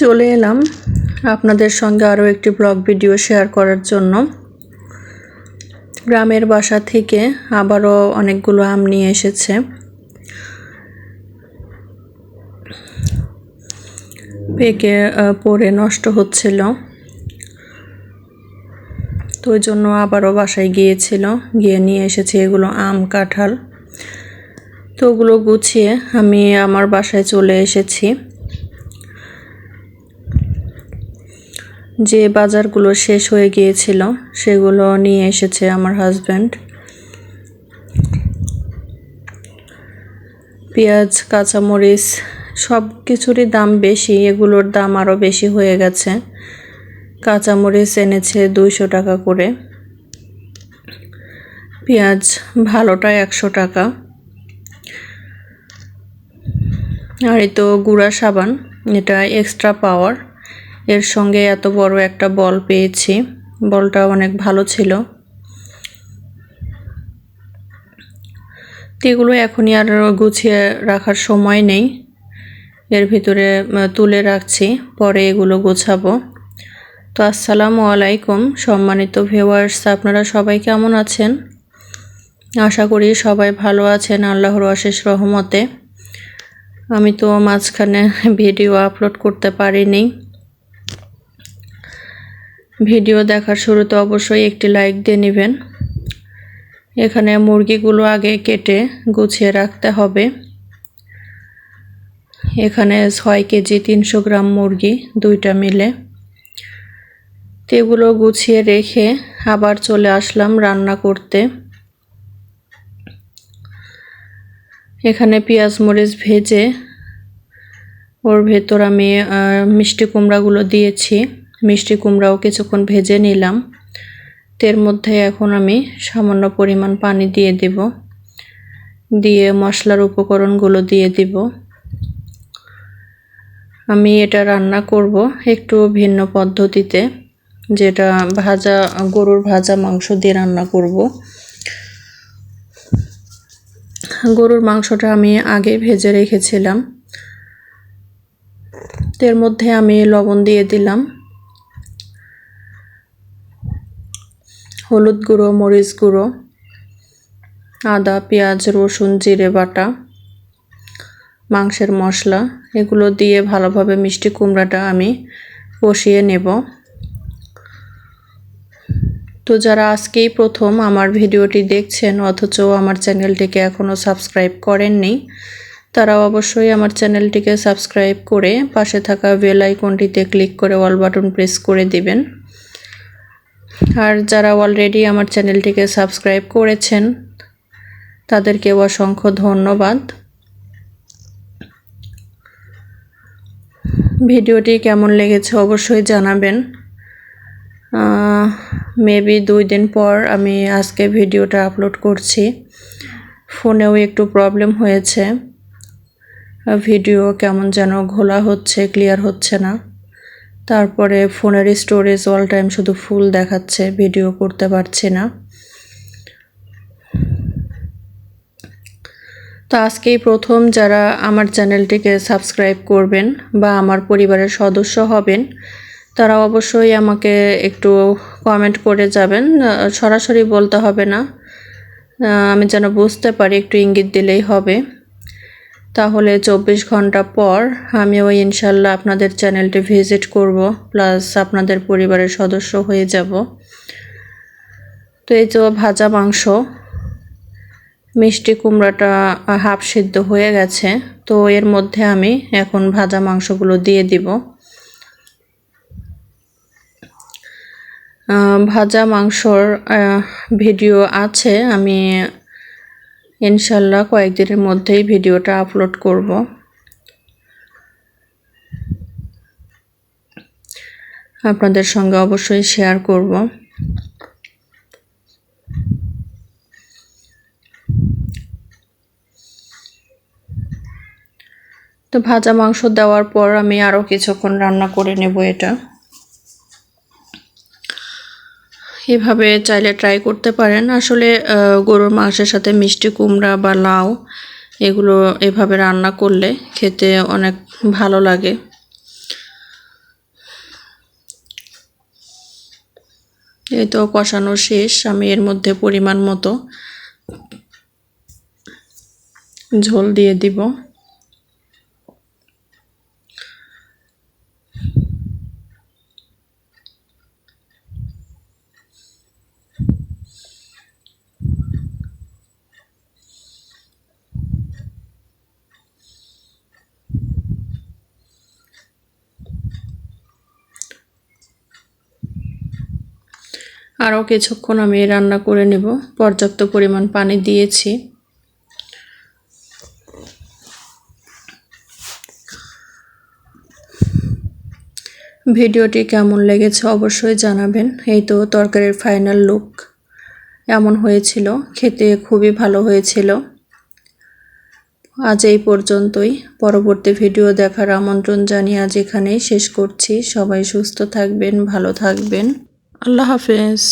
চলে এলাম আপনাদের সঙ্গে আরও একটি ব্লগ ভিডিও শেয়ার করার জন্য। গ্রামের বাসা থেকে আবারও অনেকগুলো আম নিয়ে এসেছে। পেকে পড়ে নষ্ট হচ্ছিল। তো ওই জন্য আবারও বাসায় গিয়েছিল, গিয়ে নিয়ে এসেছে এগুলো আম, কাঁঠাল। তো ওগুলো গুছিয়ে আমি আমার বাসায় চলে এসেছি। যে বাজারগুলো শেষ হয়ে গিয়েছিল, সেগুলো নিয়ে এসেছে আমার হাজব্যান্ড পেঁয়াজ, কাঁচামরিচ সব কিছুরই দাম বেশি, এগুলোর দাম আরও বেশি হয়ে গেছে। কাঁচামরিচ এনেছে দুইশো টাকা করে। পেঁয়াজ ভালোটা একশো টাকা। আর এই তো গুঁড়া সাবান, এটা এক্সট্রা পাওয়ার এর সঙ্গে এত বড় একটা বল পেয়েছি। বলটা অনেক ভালো ছিল। তো এগুলো এখনই আর গুছিয়ে রাখার সময় নেই। এর ভিতরে তুলে রাখছি। পরে এগুলো গোছাবো। তো আসসালামু আলাইকুম, সম্মানিত ভিউয়ার্স আপনারা সবাই কেমন আছেন? আশা করি সবাই ভালো আছেন আল্লাহর অশেষ রহমতে। আমি তো মাঝখানে ভিডিও আপলোড করতে পারিনি। ভিডিও দেখার শুরুতে অবশ্যই একটি লাইক দিয়ে নেবেন। এখানে মুরগিগুলো আগে কেটে গুছিয়ে রাখতে হবে। এখানে ছয় কেজি তিনশো গ্রাম মুরগি দুইটা মিলে। তো এগুলো গুছিয়ে রেখে আবার চলে আসলাম রান্না করতে। এখানে পেঁয়াজ মরিচ ভেজে ওর ভেতর আমি মিষ্টি কুমড়াগুলো দিয়েছি। মিষ্টি কুমড়াও কিছুক্ষণ ভেজে নিলাম। তের মধ্যে এখন আমি সামান্য পরিমাণ পানি দিয়ে দিব। দিয়ে মশলার উপকরণগুলো দিয়ে দিব। আমি এটা রান্না করব একটু ভিন্ন পদ্ধতিতে, যেটা ভাজা, গরুর ভাজা মাংস দিয়ে রান্না করব। গরুর মাংসটা আমি আগে ভেজে রেখেছিলাম। এর মধ্যে আমি লবণ দিয়ে দিলাম। হলুদ গুঁড়ো, মরিচ গুঁড়ো, আদা, পেঁয়াজ, রসুন, জিরে বাটা, মাংসের মশলা, এগুলো দিয়ে ভালোভাবে মিষ্টি কুমড়াটা আমি কষিয়ে নেব। তো যারা আজকেই প্রথম আমার ভিডিওটি দেখছেন, অথচ আমার চ্যানেলটিকে এখনও সাবস্ক্রাইব করেননি, তারা অবশ্যই আমার চ্যানেলটিকে সাবস্ক্রাইব করে পাশে থাকা বেল আইকনটিতে ক্লিক করে অল বাটন প্রেস করে দিবেন। আর যারা অলরেডি আমার চ্যানেলটিকে সাবস্ক্রাইব করেছেন, তাদেরকে অসংখ্য ধন্যবাদ। ভিডিওটি কেমন লেগেছে অবশ্যই জানাবেন। মেবি দুই দিন পর আমি আজকে ভিডিওটা আপলোড করছি। ফোনেও একটু প্রবলেম হয়েছে। ভিডিও কেমন যেন ঘোলা হচ্ছে ক্লিয়ার হচ্ছে না। তারপরে ফোনের স্টোরেজ অল টাইম শুধু ফুল দেখাচ্ছে, ভিডিও করতে পারছি না। তো আজকেই প্রথম যারা আমার চ্যানেলটিকে সাবস্ক্রাইব করবেন বা আমার পরিবারের সদস্য হবেন, তারা অবশ্যই আমাকে একটু কমেন্ট করে যাবেন। সরাসরি বলতে হবে না। আমি যেন বুঝতে পারি, একটু ইঙ্গিত দিলেই হবে। তাহলে চব্বিশ ঘণ্টা পর আমিও ইনশাল্লাহ আপনাদের চ্যানেলটি ভিজিট করব, প্লাস আপনাদের পরিবারের সদস্য হয়ে যাব। তো এই তো ভাজা মাংস, মিষ্টি কুমড়াটা হাফ সিদ্ধ হয়ে গেছে, তো এর মধ্যে আমি এখন ভাজা মাংসগুলো দিয়ে দিব। ভাজা মাংসর ভিডিও আছে, আমি ইনশাল্লাহ কয়েকদিনের মধ্যেই ভিডিওটা আপলোড করব। আপনাদের সঙ্গে অবশ্যই শেয়ার করব। তো ভাজা মাংস দেওয়ার পর আমি আরও কিছুক্ষণ রান্না করে নেব এটা। এভাবে চাইলে ট্রাই করতে পারেন। আসলে গরুর মাংসের সাথে মিষ্টি কুমড়া বা লাউ এগুলো এভাবে রান্না করলে খেতে অনেক ভালো লাগে। এই তো কষানো শেষ, আমি এর মধ্যে পরিমাণ মতো ঝোল দিয়ে দিব। আরও কিছুক্ষণ আমি রান্না করে নেব। পর্যাপ্ত পরিমাণ পানি দিয়েছি। ভিডিওটি কেমন লেগেছে অবশ্যই জানাবেন। এই তো তরকারির ফাইনাল লুক এমন হয়েছিল। খেতে খুবই ভালো হয়েছিল। আজ এই পর্যন্তই। পরবর্তী ভিডিও দেখার আমন্ত্রণ জানিয়ে আজ এখানেই শেষ করছি। সবাই সুস্থ থাকবেন, ভালো থাকবেন। আল্লাহ হাফেজ।